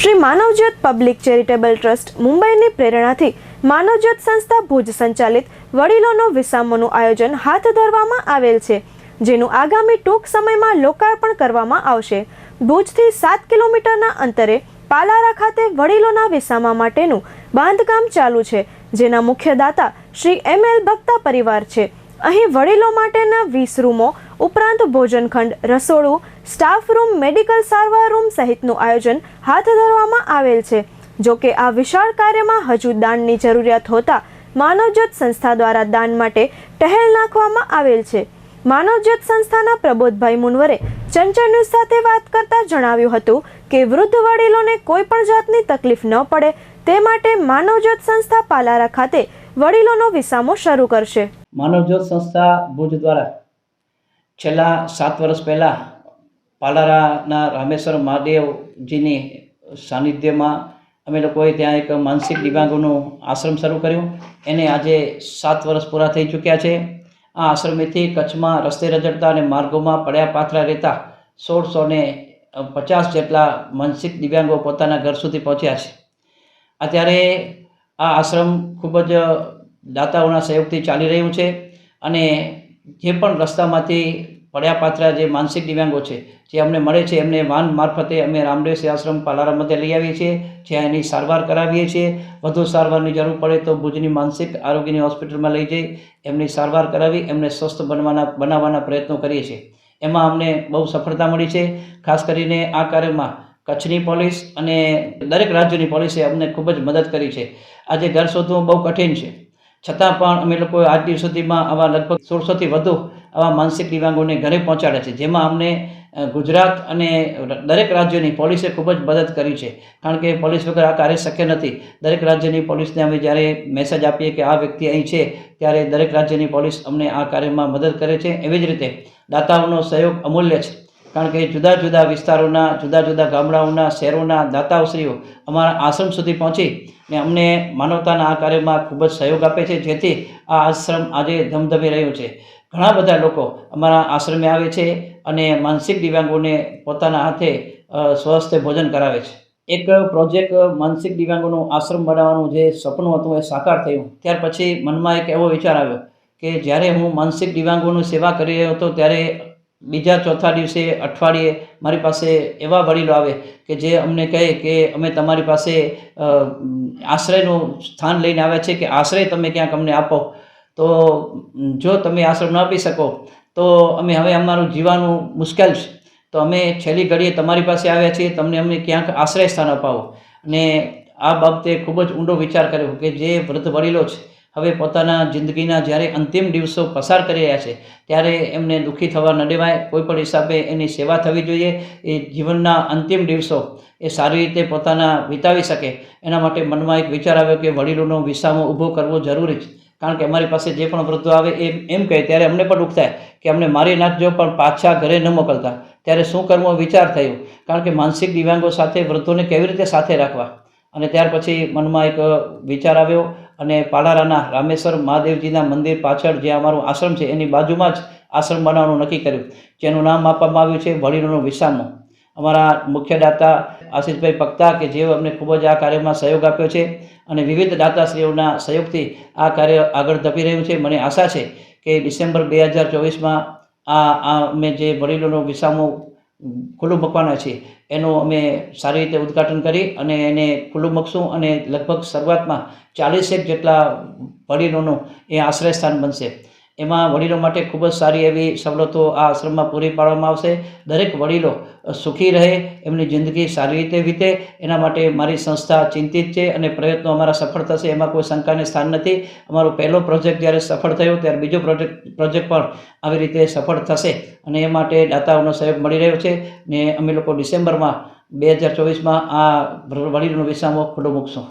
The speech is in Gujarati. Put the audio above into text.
Shri Manavjyot public charitable trust મુંબઈની પ્રેરણાથી માનવજ્યોત સંસ્થા ભુજ સંચાલિત વડીલોનો વિસામોનું આયોજન હાથ ધરવામાં આવેલ છે, જેનું આગામી ટૂંક સમયમાં લોકાર્પણ કરવામાં આવશે. ભુજથી સાત કિલોમીટરના અંતરે પાલારા ખાતે વડીલોના વિસામા માટેનું બાંધકામ ચાલુ છે, જેના મુખ્ય દાતા શ્રી એમ એલ ભક્તા પરિવાર છે. અહીં વડીલો માટેના વીસ રૂમો, ઉપરાંત ભોજનખંડ, રસોડું, સ્ટાફ રૂમ, મેડિકલ સારવાર રૂમ સહિતનું આયોજન હાથ ધરવામાં આવેલ છે. જો કે આ વિશાળ કાર્યમાં હજુ દાનની જરૂરિયાત હોતા માનવજ્યોત સંસ્થા દ્વારા દાન માટે ટહેલ નાખવામાં આવેલ છે. માનવજ્યોત સંસ્થાના પ્રબોધભાઈ મુનવરે ચંચળ ન્યૂઝ સાથે વાત કરતા જણાવ્યું હતું કે, વૃદ્ધ વડીલોને કોઈ પણ જાતની તકલીફ ન પડે, તે માટે માનવજ્યોત સંસ્થા પાલારા ખાતે વડીલોનો વિસામો શરૂ કરશે. માનવજ્યોત સંસ્થા ભુજ દ્વારા છેલ્લા સાત વર્ષ પહેલાં પાલારાના રામેશ્વર મહાદેવજીની સાનિધ્યમાં અમે લોકોએ ત્યાં એક માનસિક દિવ્યાંગોનું આશ્રમ શરૂ કર્યું. એને આજે સાત વર્ષ પૂરા થઈ ચૂક્યા છે. આ આશ્રમેથી કચ્છમાં રસ્તે રજડતા અને માર્ગોમાં પડ્યા પાથરા રહેતા સોળસો ને પચાસ જેટલા માનસિક દિવ્યાંગો પોતાના ઘર સુધી પહોંચ્યા છે. અત્યારે આ આશ્રમ ખૂબ જ દાતાઓના સહયોગથી ચાલી રહ્યું છે અને જે પણ રસ્તામાંથી પડ્યા પાત્રા જે માનસિક દિવ્યાંગો છે, જે અમને મળે છે, એમને વાન મારફતે અમે રામદેવ સેવાશ્રમ પાલારા મધ્ય લઈ આવીએ છીએ જ્યાં એની સારવાર કરાવીએ છીએ. વધુ સારવારની જરૂર પડે તો ભુજની માનસિક આરોગ્યની હોસ્પિટલમાં લઈ જઈ, એમની સારવાર કરાવી, એમને સ્વસ્થ બનવાના, બનાવવાના પ્રયત્નો કરીએ છીએ. એમાં અમને બહુ સફળતા મળી છે. ખાસ કરીને આ કાર્યમાં કચ્છની પોલીસ અને દરેક રાજ્યની પોલીસે અમને ખૂબ જ મદદ કરી છે. આજે ઘર શોધવું બહુ કઠિન છે. છતાં પણ અમે લોકો આજ દિવસ સુધીમાં આવા લગભગ સોળસોથી વધુ આવા માનસિક દિવ્યાંગોને ઘરે પહોંચાડ્યા છે, જેમાં અમને ગુજરાત અને દરેક રાજ્યની પોલીસે ખૂબ જ મદદ કરી છે. કારણ કે પોલીસ વગર આ કાર્ય શક્ય નથી. દરેક રાજ્યની પોલીસને અમે જ્યારે મેસેજ આપીએ કે આ વ્યક્તિ અહીં છે, ત્યારે દરેક રાજ્યની પોલીસ અમને આ કાર્યમાં મદદ કરે છે. એવી જ રીતે દાતાઓનો સહયોગ અમૂલ્ય છે. કારણ કે જુદા જુદા વિસ્તારોના, જુદા જુદા ગામડાઓના, શહેરોના દાતાઓશ્રીઓ અમારા આશ્રમ સુધી પહોંચી ને અમને માનવતાના આ કાર્યમાં ખૂબ જ સહયોગ આપે છે, જેથી આ આશ્રમ આજે ધમધમી રહ્યું છે. ઘણા બધા લોકો અમારા આશ્રમે આવે છે અને માનસિક દિવ્યાંગોને પોતાના હાથે સ્વસ્થ ભોજન કરાવે છે. એક પ્રોજેક્ટ માનસિક દિવ્યાંગોનું આશ્રમ બનાવવાનું જે સપનું હતું એ સાકાર થયું. ત્યાર પછી મનમાં એક એવો વિચાર આવ્યો કે જ્યારે હું માનસિક દિવ્યાંગોની સેવા કરી રહ્યો હતો ત્યારે બીજા ચોથા દિવસે અઠવાડિયે મારી પાસે એવા વડીલો આવે કે જે અમને કહે કે અમે તમારી પાસે આશ્રયનું સ્થાન લઈને આવ્યા છે કે આશ્રય તમે ક્યાંક અમને આપો. તો જો તમે આશ્રય ન આપી શકો, તો અમે હવે અમારું જીવાનું મુશ્કેલ છે. તો અમે છેલ્લી ઘડીએ તમારી પાસે આવ્યા છીએ, તમને અમને ક્યાંક આશ્રય સ્થાન અપાવો. અને આ બાબતે ખૂબ જ ઊંડો વિચાર કર્યો કે જે વૃદ્ધ વડીલો છે હવે પોતાના જિંદગીના જ્યારે અંતિમ દિવસો પસાર કરી રહ્યા છે, ત્યારે એમને દુઃખી થવા ન દેવાય. કોઈ પણ હિસાબે એની સેવા થવી જોઈએ. એ જીવનના અંતિમ દિવસો એ સારી રીતે પોતાના વિતાવી શકે. એના માટે મનમાં એક વિચાર આવ્યો કે વડીલોનો વિસામો ઊભો કરવો જરૂરી છે. કારણ કે અમારી પાસે જે પણ વૃદ્ધો આવે એ એમ કહે, ત્યારે અમને પણ દુઃખ થાય કે અમને મારી નાખજો પણ પાછા ઘરે ન મોકલતા. ત્યારે શું કરવો? વિચાર થયો. કારણ કે માનસિક દિવ્યાંગો સાથે વૃદ્ધોને કેવી રીતે સાથે રાખવા? અને ત્યાર પછી મનમાં એક વિચાર આવ્યો અને પાલારાના રામેશ્વર મહાદેવજીના મંદિર પાછળ જે અમારું આશ્રમ છે, એની બાજુમાં જ આશ્રમ બનાવવાનું નક્કી કર્યું. જેનું નામ આપવામાં આવ્યું છે વડીલોનો વિસામો. અમારા મુખ્ય દાતા આશીષભાઈ પક્તા કે જેઓ અમને ખૂબ જ આ કાર્યમાં સહયોગ આપ્યો છે અને વિવિધ દાતાશ્રીઓના સહયોગથી આ કાર્ય આગળ ધપી રહ્યું છે. મને આશા છે કે ડિસેમ્બર બે હજાર ચોવીસમાં આ આ અમે જે વડીલોનો વિસામો ખુલ્લું મૂકવાના છીએ. એનું અમે સારી રીતે ઉદ્ઘાટન કરી અને એને ખુલ્લું મૂકશું અને લગભગ શરૂઆતમાં ચાલીસેક જેટલા વડીલોનું એ આશ્રય સ્થાન બનશે. એમાં વડીલો માટે ખૂબ જ સારી એવી સવલતો આ આશ્રમમાં પૂરી પાડવામાં આવશે. દરેક વડીલો સુખી રહે, એમની જિંદગી સારી રીતે વીતે, એના માટે મારી સંસ્થા ચિંતિત છે અને પ્રયત્નો અમારા સફળ થશે, એમાં કોઈ શંકાને સ્થાન નથી. અમારો પહેલો પ્રોજેક્ટ જ્યારે સફળ થયો, ત્યારે બીજો પ્રોજેક્ટ પ્રોજેક્ટ પણ આવી રીતે સફળ થશે અને એ માટે દાતાઓનો સહયોગ મળી રહ્યો છે ને અમે લોકો ડિસેમ્બરમાં બે હજાર ચોવીસમાં આ વડીલોનો વિસામો ખુલ્લો મૂકશું.